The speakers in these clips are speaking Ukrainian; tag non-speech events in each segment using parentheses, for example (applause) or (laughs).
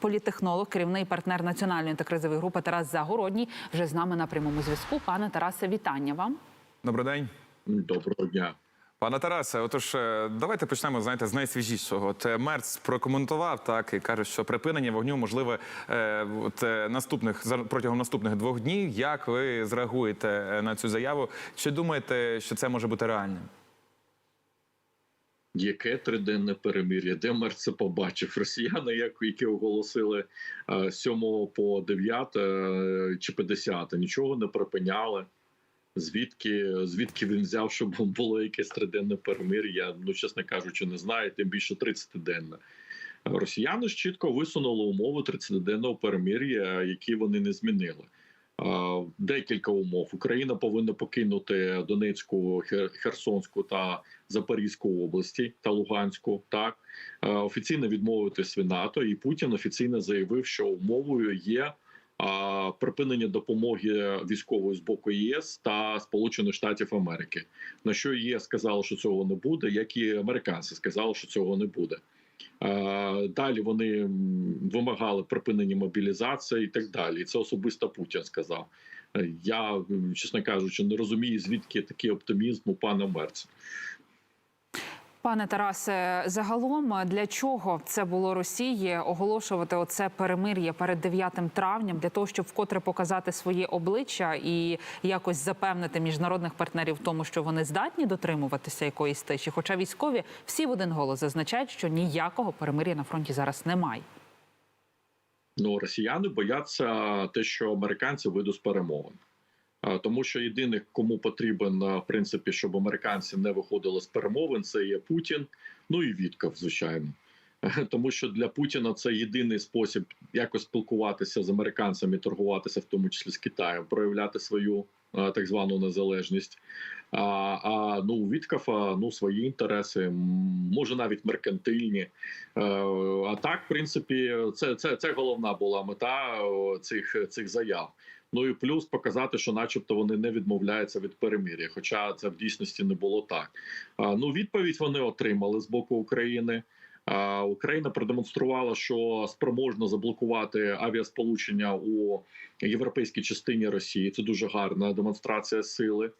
Політехнолог, керівний партнер національної антикризової групи Тарас Загородній вже з нами на прямому зв'язку. Пане Тарасе, вітання вам. Добрий день. Доброго дня. Пане Тарасе, отож, е, давайте почнемо знаєте, з найсвіжішого. От е, Мерц прокоментував так і каже, що припинення вогню можливе е, от, е, наступних протягом наступних двох днів. Як ви зреагуєте на цю заяву? Чи думаєте, що це може бути реальним? Яке триденне перемир'я? Де мер це побачив? Росіяни, як які оголосили е, 7 по 9 е, чи по 10, нічого не припиняли. Звідки звідки він взяв, щоб було якесь триденне перемир'я? Ну, чесно кажучи, не знаю, тим більше 30-денне. Росіяни ж чітко висунули умови 30-денного перемир'я, які вони не змінили. Декілька умов. Україна повинна покинути Донецьку, Херсонську та Запорізьку області та Луганську. Так Е, офіційно відмовитись від НАТО, і Путін офіційно заявив, що умовою є припинення допомоги військової з боку ЄС та Сполучених Штатів Америки. На що ЄС сказало, що цього не буде, як і американці сказали, що цього не буде. Е, Далі вони вимагали припинення мобілізації і так далі. І це особисто Путін сказав. Е, Я, чесно кажучи, не розумію, звідки такий оптимізм у пана Мерца. Пане Тарасе, загалом для чого це було Росії оголошувати оце перемир'я перед 9 травням для того, щоб вкотре показати своє обличчя і якось запевнити міжнародних партнерів в тому, що вони здатні дотримуватися якоїсь тиші. Хоча військові всі в один голос зазначають, що ніякого перемир'я на фронті зараз немає. Ну, росіяни бояться те, що американці вийдуть з перемовин. Тому що єдиний, кому потрібен, в принципі, щоб американці не виходили з перемовин, це є Путін, ну і Вітков, звичайно. (laughs) Тому що для Путіна це єдиний спосіб якось спілкуватися з американцями, торгуватися, в тому числі з Китаєм, проявляти свою так звану незалежність. А, а ну у ну свої інтереси, може навіть меркантильні. Е, А так, в принципі, це, це, це головна була мета цих, цих заяв. Ну і плюс показати, що, начебто, вони не відмовляються від перемир'я, хоча це в дійсності не було так. Ну, відповідь вони отримали з боку України. Україна продемонструвала, що спроможна заблокувати авіасполучення у європейській частині Росії. Це дуже гарна демонстрація сили.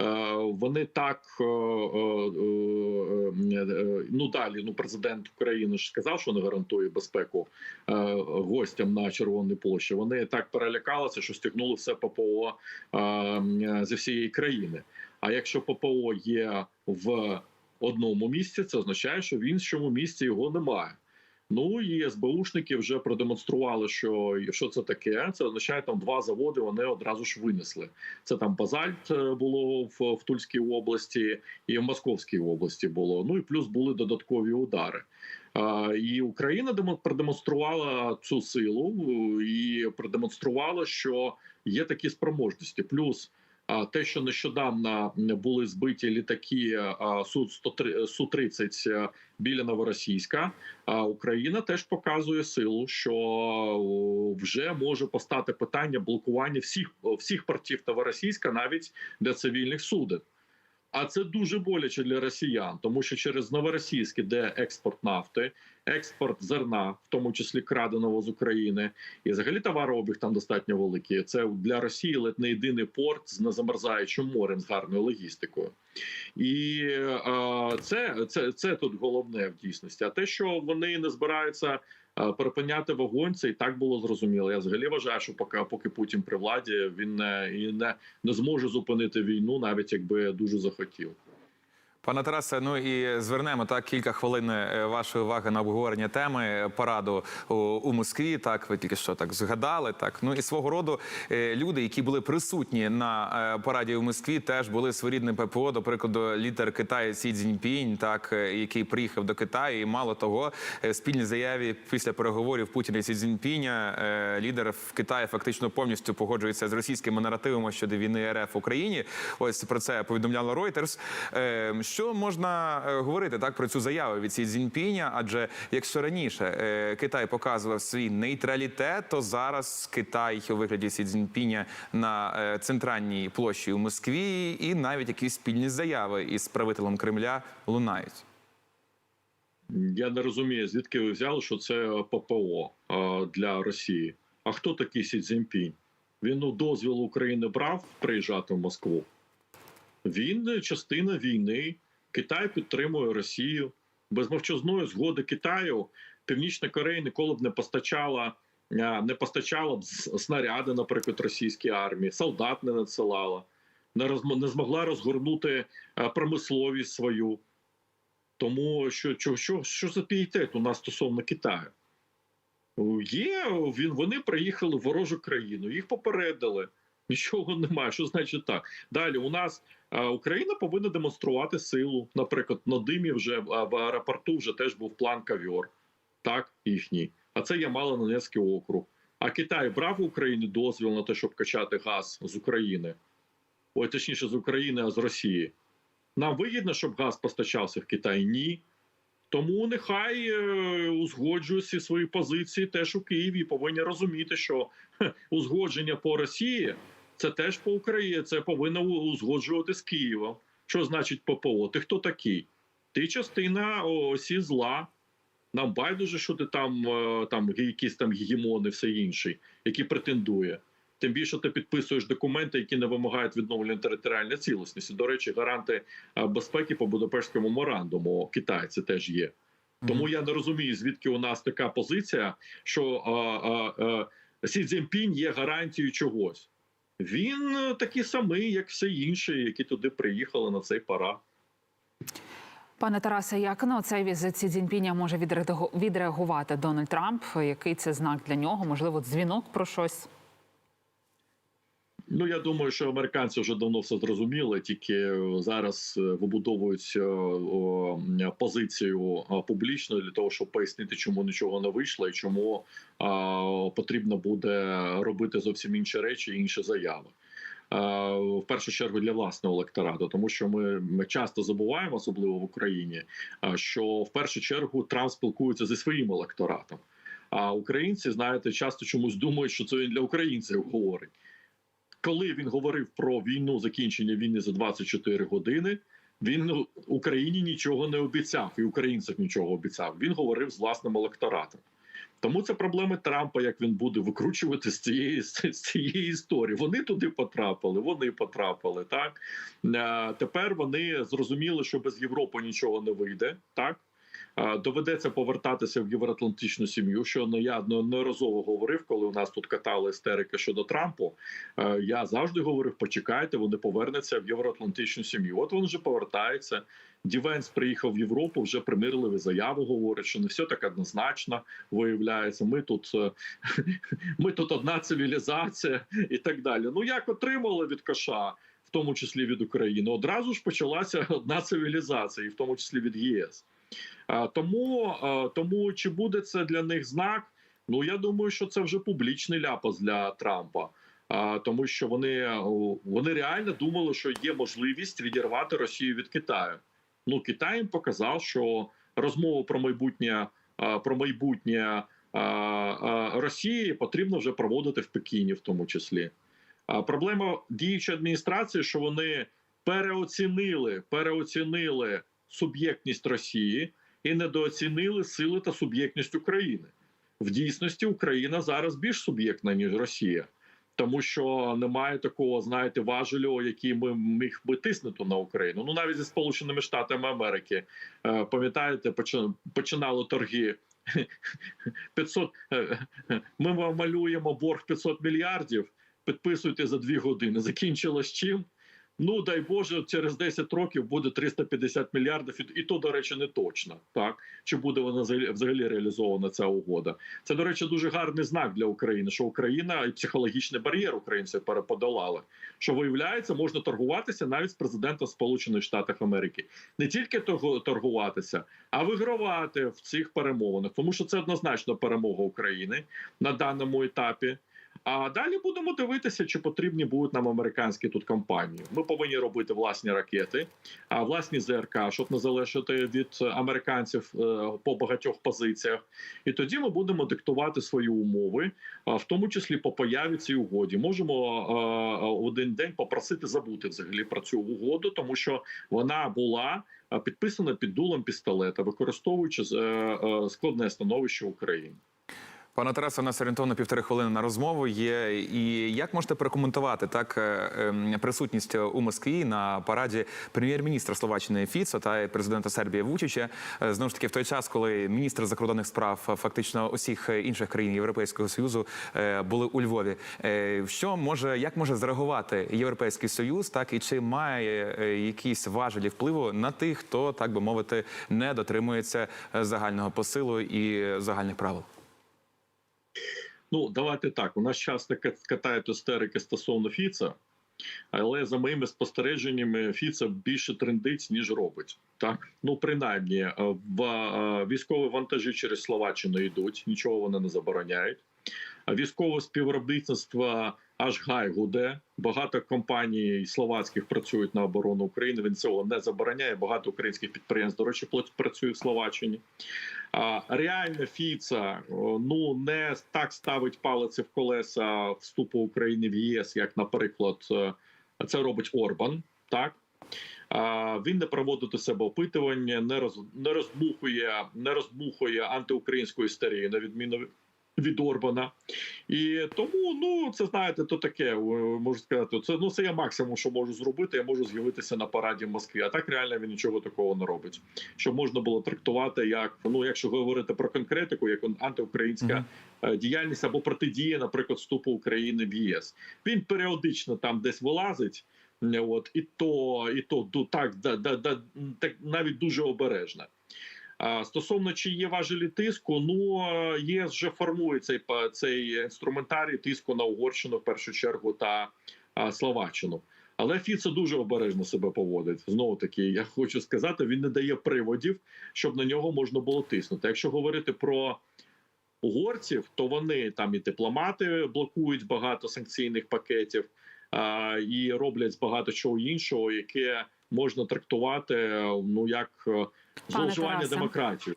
Е, Вони так е, е, ну далі. Ну, президент України ж сказав, що не гарантує безпеку гостям на Червоній площі. Вони так перелякалися, що стягнули все ППО зі всієї країни. А якщо ППО є в одному місці, це означає, що в іншому місці його немає. Ну і СБУшники вже продемонстрували, що що це таке. Це означає, там два заводи вони одразу ж винесли. Це там базальт е, було в, в Тульській області і в Московській області було. Ну і плюс були додаткові удари. І Україна демо- продемонструвала цю силу і продемонструвала, що є такі спроможності. Плюс те, що нещодавно були збиті літаки су 130 30 біля Новоросійська, Україна теж показує силу, що вже може постати питання блокування всіх всіх портів Новоросійська навіть для цивільних суден. А це дуже боляче для росіян, тому що через Новоросійськ іде експорт нафти, експорт зерна, в тому числі краденого з України, і взагалі товарообіг там достатньо великий. Це для Росії ледь не єдиний порт з незамерзаючим морем з гарною логістикою. І е, це, це, це тут головне в дійсності. А те, що вони не збираються е, припиняти вогонь, це і так було зрозуміло. Я взагалі вважаю, що поки, поки Путін при владі, він не, і не, не зможе зупинити війну, навіть якби дуже захотів. Пане Тарасе, ну і звернемо так кілька хвилин е, вашої уваги на обговорення теми параду у, у Москві. Так, ви тільки що так згадали. Так, ну і свого роду е, люди, які були присутні на е, параді у Москві, теж були своєрідним ППО. До прикладу, лідер Китаю Сі Цзіньпінь, так е, який приїхав до Китаю, і мало того, е, спільній заяві після переговорів Путіна і Сі Цзіньпіня е, лідер в Китаї фактично повністю погоджується з російськими наративами щодо війни РФ в Україні. Ось про це повідомляла Reuters. Що можна е, говорити так про цю заяву від Сі Цзіньпіня? Адже якщо раніше е, Китай показував свій нейтралітет, то зараз Китай у вигляді Сі Цзіньпіня на е, центральній площі у Москві, і навіть якісь спільні заяви із правителем Кремля лунають. Я не розумію, звідки ви взяли, що це ППО для Росії. А хто такий Сі Цзіньпінь? Він ну, дозвіл України брав приїжджати в Москву. Він частина війни. Китай підтримує Росію. Без мовчазної згоди Китаю Північна Корея ніколи б не постачала, не постачала б снаряди, наприклад, російській армії, солдат не надсилала, не, розм- не змогла розгорнути промисловість свою. Тому що, що, що, що за пієтет у нас стосовно Китаю? Є, він, вони приїхали в ворожу країну, їх попередили. Нічого немає. Що значить так? Далі у нас а, Україна повинна демонструвати силу. Наприклад, на димі вже а, в аеропорту вже теж був план кавьор, так, їхній. А це є Малонецький округ. А Китай брав у України дозвіл на те, щоб качати газ з України. Ой, точніше, з України, а з Росії. Нам вигідно, щоб газ постачався в Китай? Ні. Тому нехай е, узгоджують всі свої позиції теж у Києві повинні розуміти, що узгодження по Росії це теж по Україні. Це повинно узгоджувати з Києвом. Що значить ППО? Ти хто такий? Ти частина осі зла. Нам байдуже, що ти там, е, там якісь там гегемони, все інше, які претендує. Тим більше ти підписуєш документи, які не вимагають відновлення територіальної цілісності. До речі, гаранти е, безпеки по Будапештському меморандуму китайці теж є. Тому я не розумію, звідки у нас така позиція, що а, а, а, Сі Цзіньпінь є гарантією чогось. Він е, такий самий, як всі інші, які туди приїхали на цей парад. Пане Тарасе, як на цей візит Сі Цзіньпіня може відреагу- відреагувати Дональд Трамп? Який це знак для нього? Можливо, дзвінок про щось? Ну я думаю, що американці вже давно все зрозуміли, тільки е, зараз е, вибудовують е, позицію публічно для того, щоб пояснити, чому нічого не вийшло і чому потрібно буде робити зовсім інші речі, інші заяви. В першу чергу для власного електорату, тому що ми, часто забуваємо, особливо в Україні, що в першу чергу Трамп спілкується зі своїм електоратом. А українці, знаєте, часто чомусь думають, що це він для українців говорить коли він говорив про війну, закінчення війни за 24 години, він ну, Україні нічого не обіцяв, і українцям нічого обіцяв. Він говорив з власним електоратом. Тому це проблеми Трампа, як він буде викручувати з цієї з цієї історії. Вони туди потрапили, вони потрапили. Так Е, тепер вони зрозуміли, що без Європи нічого не вийде. Так доведеться повертатися в євроатлантичну сім'ю. Що ну, я неодноразово говорив, коли у нас тут катали істерики щодо Трампу. Е, Я завжди говорив: почекайте, вони повернуться в євроатлантичну сім'ю. От вони вже повертаються. Дівенс приїхав в Європу, вже примирливі заяви говорить, що не все так однозначно виявляється. Ми тут е, (laughs) ми тут одна цивілізація і так далі. Ну як отримали від коша, в тому числі від України, одразу ж почалася (laughs) одна цивілізація, і в тому числі від ЄС. А, Тому, тому чи буде це для них знак? Ну я думаю, що це вже публічний ляпас для Трампа. Тому що вони, вони реально думали, що є можливість відірвати Росію від Китаю. Ну Китай їм показав, що розмова про майбутнє про майбутнє Росії потрібно вже проводити в Пекіні, в тому числі. Проблема діючої адміністрації, що вони переоцінили, переоцінили суб'єктність Росії і недооцінили сили та суб'єктність України. В дійсності Україна зараз більш суб'єктна ніж Росія, тому що немає такого, знаєте, важелю, який ми міг би тиснути на Україну. Ну навіть зі Сполученими Штатами Америки. Е, Пам'ятаєте, почи- починали торги. (laughs) 500, е, е, ми вам малюємо борг 500 мільярдів. Підписуйте за дві години. Закінчилось чим? Ну дай Боже, через 10 років буде 350 мільярдів, і- то, до речі, не точно. Так чи буде вона взагалі- реалізована ця угода? Це, до речі, дуже гарний знак для України, що Україна і психологічний бар'єр українці переподолали. Що виявляється, можна торгуватися навіть з президентом Сполучених Штатів Америки. Не тільки торгуватися, а вигравати в цих перемовинах, тому що це однозначно перемога України на даному етапі. А далі будемо дивитися, чи потрібні будуть нам американські тут компанії. Ми повинні робити власні ракети, а власні ЗРК, щоб не залежати від американців е, по багатьох позиціях. І тоді ми будемо диктувати свої умови, в тому числі по появі цій угоді. Можемо е, е, один день попросити забути взагалі про цю угоду, тому що вона була е, підписана під дулом пістолета, використовуючи е, е, складне становище України. Пане Тарасе, у нас орієнтовно півтори хвилини на розмову є. І як можете прокоментувати так е, ем, присутність у Москві на параді прем'єр-міністра Словаччини Фіцо та президента Сербії Вучича? Е, Знову ж таки, в той час, коли міністри закордонних справ е, фактично усіх інших країн Європейського союзу були у Львові. Що може як може зреагувати Європейський Союз, так і чи має якісь важелі впливу на тих, хто так би мовити не дотримується загального посилу і загальних правил? Ну, давайте так. У нас часто катають істерики стосовно Фіца, але за моїми спостереженнями, Фіца більше трендить, ніж робить. Так, ну принаймні, е, в е, військові вантажі через Словаччину йдуть, нічого вони не забороняють. Військове співробітництво аж гай гуде. Багато компаній словацьких працюють на оборону України. Він цього не забороняє. Багато українських підприємств, до речі, працює в Словаччині. А, реально Фіца ну не так ставить палиці в колеса вступу України в ЄС, як, наприклад, е, це робить Орбан. Так він не проводить у себе опитування, не роз не розмухує, не розмухує антиукраїнську істерію, на відміну від Орбана. І тому, ну це знаєте, то таке е, можу сказати. Це ну це я максимум, що можу зробити. Я можу з'явитися на параді в Москві. А так реально він нічого такого не робить. Щоб можна було трактувати як ну, якщо говорити про конкретику, як антиукраїнська е, діяльність або протидія, наприклад, вступу України в ЄС. Він періодично там десь вилазить. е, От і то, і то так, да, да, да, так навіть дуже обережно. Стосовно чи є важелі тиску, ну ЄС вже формує цей цей інструментарій тиску на Угорщину в першу чергу та Словаччину. Але Фіцо дуже обережно себе поводить. Знову таки, я хочу сказати, він не дає приводів, щоб на нього можна було тиснути. Якщо говорити про угорців, то вони там і дипломати блокують багато санкційних пакетів і роблять багато чого іншого, яке можна трактувати ну як зловживання демократію. демократією.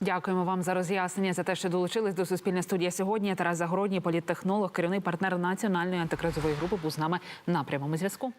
Дякуємо вам за роз'яснення за те, що долучились до суспільної студії сьогодні. Тарас Загородній, політтехнолог, керівний партнер національної антикризової групи, був з нами на прямому зв'язку.